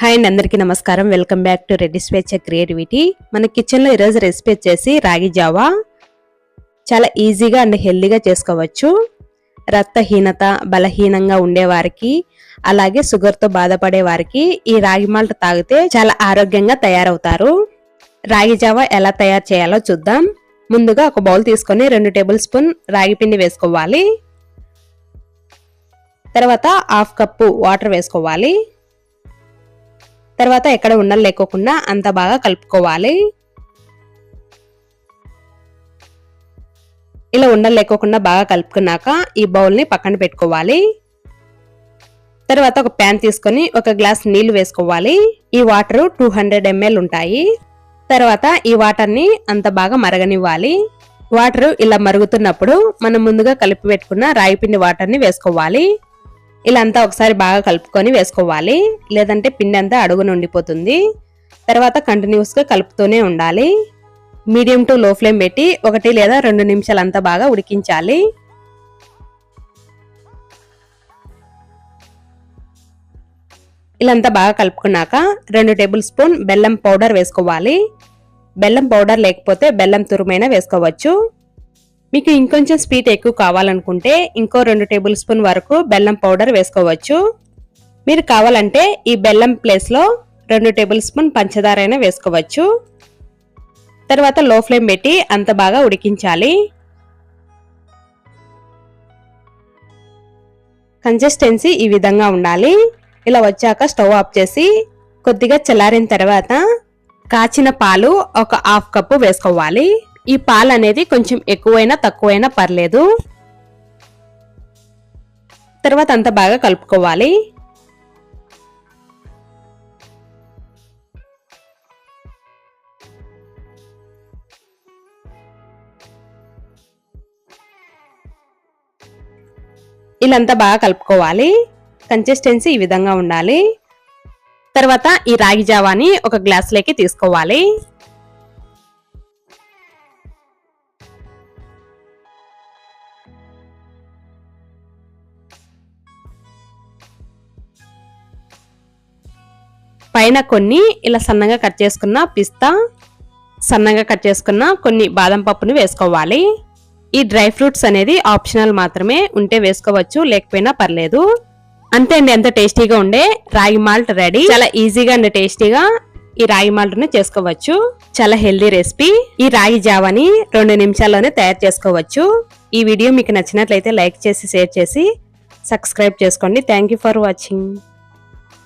Hi అండి అందరికీ నమస్కారం. వెల్కమ్ బ్యాక్ టు రెడ్డి స్వేచ్ఛ క్రియేటివిటీ మన కిచెన్లో ఈరోజు రెసిపీ వచ్చేసి రాగి జావా. చాలా ఈజీగా అండ్ హెల్దీగా చేసుకోవచ్చు. రక్తహీనత బలహీనంగా ఉండేవారికి అలాగే షుగర్తో బాధపడే వారికి ఈ రాగి మాల్ట్ తాగితే చాలా ఆరోగ్యంగా తయారవుతారు. రాగి జావా ఎలా తయారు చేయాలో చూద్దాం. ముందుగా ఒక బౌల్ తీసుకొని రెండు టేబుల్ స్పూన్ రాగి పిండి వేసుకోవాలి. తర్వాత హాఫ్ కప్పు వాటర్ వేసుకోవాలి. తర్వాత ఎక్కడ ఉండలు లేకోకుండా అంత బాగా కలుపుకోవాలి. ఇలా ఉండలు లేకోకుండా బాగా కలుపుకున్నాక ఈ బౌల్ని పక్కన పెట్టుకోవాలి. తర్వాత ఒక ప్యాన్ తీసుకొని ఒక గ్లాస్ నీళ్ళు వేసుకోవాలి. ఈ వాటర్ టూ హండ్రెడ్ ఎంఎల్ ఉంటాయి. తర్వాత ఈ వాటర్ని అంత బాగా మరగనివ్వాలి. వాటర్ ఇలా మరుగుతున్నప్పుడు మనం ముందుగా కలిపి పెట్టుకున్న రాయి పిండి వాటర్ని వేసుకోవాలి. ఇలా అంతా ఒకసారి బాగా కలుపుకొని వేసుకోవాలి. లేదంటే పిండి అంతా అడుగున ఉండిపోతుంది తర్వాత కంటిన్యూస్గా కలుపుతూనే ఉండాలి. మీడియం టు లో ఫ్లేమ్ పెట్టి ఒకటి లేదా రెండు నిమిషాలు అంతా బాగా ఉడికించాలి. ఇలా అంతా బాగా కలుపుకున్నాక రెండు టేబుల్ స్పూన్ బెల్లం పౌడర్ వేసుకోవాలి. బెల్లం పౌడర్ లేకపోతే బెల్లం తురుమైనా వేసుకోవచ్చు. మీకు ఇంకొంచెం స్వీట్ ఎక్కువ కావాలనుకుంటే ఇంకో రెండు టేబుల్ స్పూన్ వరకు బెల్లం పౌడర్ వేసుకోవచ్చు. మీరు కావాలంటే ఈ బెల్లం ప్లేస్లో రెండు టేబుల్ స్పూన్ పంచదార అయినా వేసుకోవచ్చు. తర్వాత లో ఫ్లేమ్ పెట్టి అంత బాగా ఉడికించాలి. కన్సిస్టెన్సీ ఈ విధంగా ఉండాలి. ఇలా వచ్చాక స్టవ్ ఆఫ్ చేసి కొద్దిగా చల్లారిన తర్వాత కాచిన పాలు ఒక హాఫ్ కప్పు వేసుకోవాలి. ఈ పాలు అనేది కొంచెం ఎక్కువైనా తక్కువైనా పర్లేదు. తర్వాత అంత బాగా కలుపుకోవాలి. ఇలాంతా బాగా కలుపుకోవాలి. కన్సిస్టెన్సీ ఈ విధంగా ఉండాలి. తర్వాత ఈ రాగి జావాని ఒక గ్లాస్లోకి తీసుకోవాలి. పైన కొన్ని ఇలా సన్నగా కట్ చేసుకున్న పిస్తా సన్నగా కట్ చేసుకున్న కొన్ని బాదం పప్పుని వేసుకోవాలి. ఈ డ్రై ఫ్రూట్స్ అనేది ఆప్షనల్ మాత్రమే ఉంటే వేసుకోవచ్చు లేకపోయినా పర్లేదు. అంతే అండి ఎంత టేస్టీగా ఉండే రాగి మాల్ట్ రెడీ. చాలా ఈజీగా అండ్ టేస్టీగా ఈ రాగి మాల్ట్ను చేసుకోవచ్చు. చాలా హెల్దీ రెసిపీ. ఈ రాగి జావాని రెండు నిమిషాల్లోనే తయారు చేసుకోవచ్చు. ఈ వీడియో మీకు నచ్చినట్లయితే లైక్ చేసి షేర్ చేసి సబ్స్క్రైబ్ చేసుకోండి. Thank for watching.